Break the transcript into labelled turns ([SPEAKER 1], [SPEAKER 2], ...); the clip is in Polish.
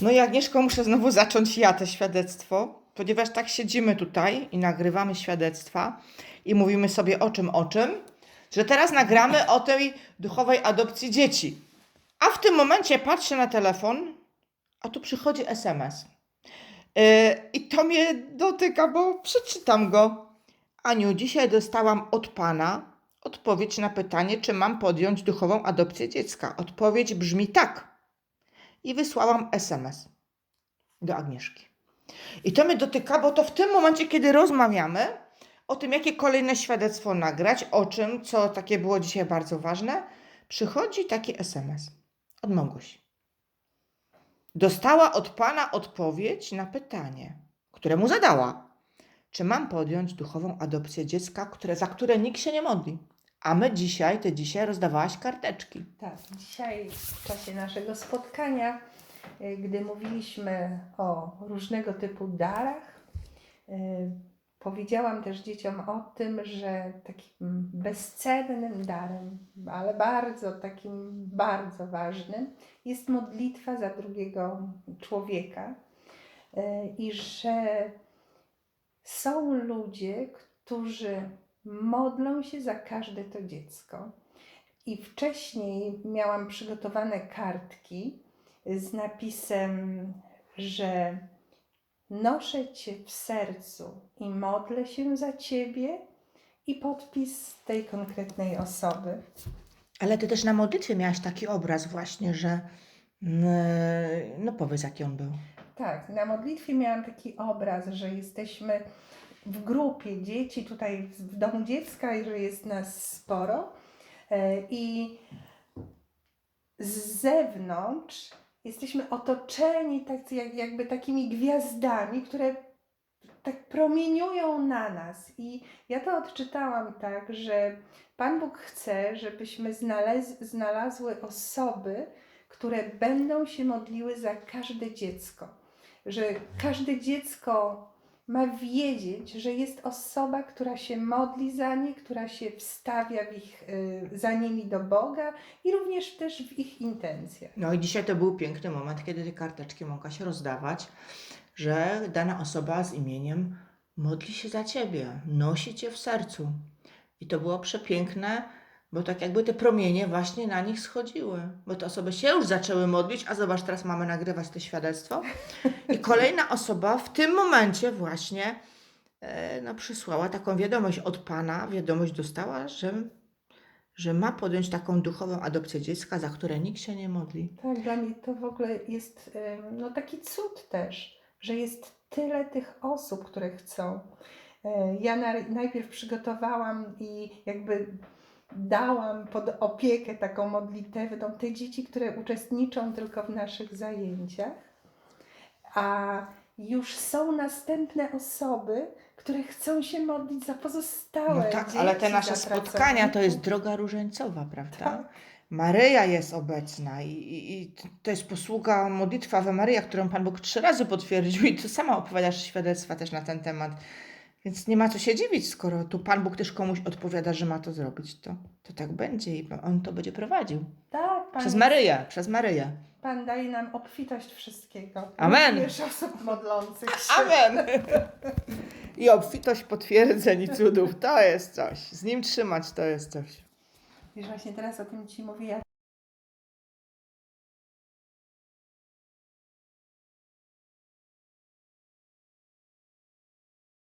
[SPEAKER 1] No i Agnieszko, muszę znowu zacząć ja to świadectwo, ponieważ tak siedzimy tutaj i nagrywamy świadectwa i mówimy sobie o czym, o czym, że teraz nagramy o tej duchowej adopcji dzieci. A w tym momencie patrzę na telefon, a tu przychodzi SMS. Yy, I to mnie dotyka, bo przeczytam go. Aniu, dzisiaj dostałam od pana odpowiedź na pytanie, czy mam podjąć duchową adopcję dziecka. Odpowiedź brzmi tak. I wysłałam SMS do Agnieszki. I to mnie dotyka, bo to w tym momencie, kiedy rozmawiamy o tym, jakie kolejne świadectwo nagrać, o czym, co takie było dzisiaj bardzo ważne, przychodzi taki SMS od Małgosi. Dostała od pana odpowiedź na pytanie, które mu zadała. Czy mam podjąć duchową adopcję dziecka, które, za które nikt się nie modli? A my dzisiaj, ty dzisiaj rozdawałaś karteczki.
[SPEAKER 2] Tak, dzisiaj w czasie naszego spotkania, y, gdy mówiliśmy o różnego typu darach, y, powiedziałam też dzieciom o tym, że takim bezcennym darem, ale bardzo takim bardzo ważnym jest modlitwa za drugiego człowieka y, i że są ludzie, którzy modlą się za każde to dziecko. I wcześniej miałam przygotowane kartki z napisem, że noszę Cię w sercu i modlę się za Ciebie i podpis tej konkretnej osoby.
[SPEAKER 1] Ale ty też na modlitwie miałaś taki obraz właśnie, że mm, no powiedz jaki on był.
[SPEAKER 2] Tak, na modlitwie miałam taki obraz, że jesteśmy w grupie dzieci tutaj w domu dziecka że jest nas sporo. E, I z zewnątrz jesteśmy otoczeni tak, jak, jakby takimi gwiazdami, które tak promieniują na nas. I ja to odczytałam tak, że Pan Bóg chce, żebyśmy znalez- znalazły osoby, które będą się modliły za każde dziecko. Że każde dziecko ma wiedzieć, że jest osoba, która się modli za nie, która się wstawia w ich, y, za nimi do Boga i również też w ich intencjach.
[SPEAKER 1] No i dzisiaj to był piękny moment, kiedy te karteczki mogła się rozdawać, że dana osoba z imieniem modli się za ciebie, nosi cię w sercu. I to było przepiękne, bo tak jakby te promienie właśnie na nich schodziły. Bo te osoby się już zaczęły modlić, a zobacz, teraz mamy nagrywać to świadectwo. I kolejna osoba w tym momencie właśnie e, no, przysłała taką wiadomość od Pana, wiadomość dostała, że, że ma podjąć taką duchową adopcję dziecka, za które nikt się nie modli.
[SPEAKER 2] Tak, dla mnie to w ogóle jest ym, no, taki cud też, że jest tyle tych osób, które chcą. E, Ja na, najpierw przygotowałam i jakby dałam pod opiekę taką modlitewną te dzieci, które uczestniczą tylko w naszych zajęciach, a już są następne osoby, które chcą się modlić za pozostałe
[SPEAKER 1] No tak,
[SPEAKER 2] dzieci,
[SPEAKER 1] ale te nasze spotkania to jest droga różańcowa, prawda?
[SPEAKER 2] Tak.
[SPEAKER 1] Maryja jest obecna i, i, i to jest posługa modlitwa we Maryja, którą Pan Bóg trzy razy potwierdził i ty sama opowiadasz świadectwa też na ten temat. Więc nie ma co się dziwić, skoro tu Pan Bóg też komuś odpowiada, że ma to zrobić, to, to tak będzie i On to będzie prowadził.
[SPEAKER 2] Tak, Pan
[SPEAKER 1] Przez Maryję, przez Maryję.
[SPEAKER 2] Pan daje nam obfitość wszystkiego.
[SPEAKER 1] Amen.
[SPEAKER 2] Również osób modlących się.
[SPEAKER 1] Amen! I obfitość potwierdzeń i cudów, to jest coś. Z Nim trzymać to jest coś.
[SPEAKER 2] Wiesz, właśnie teraz o tym Ci mówię, ja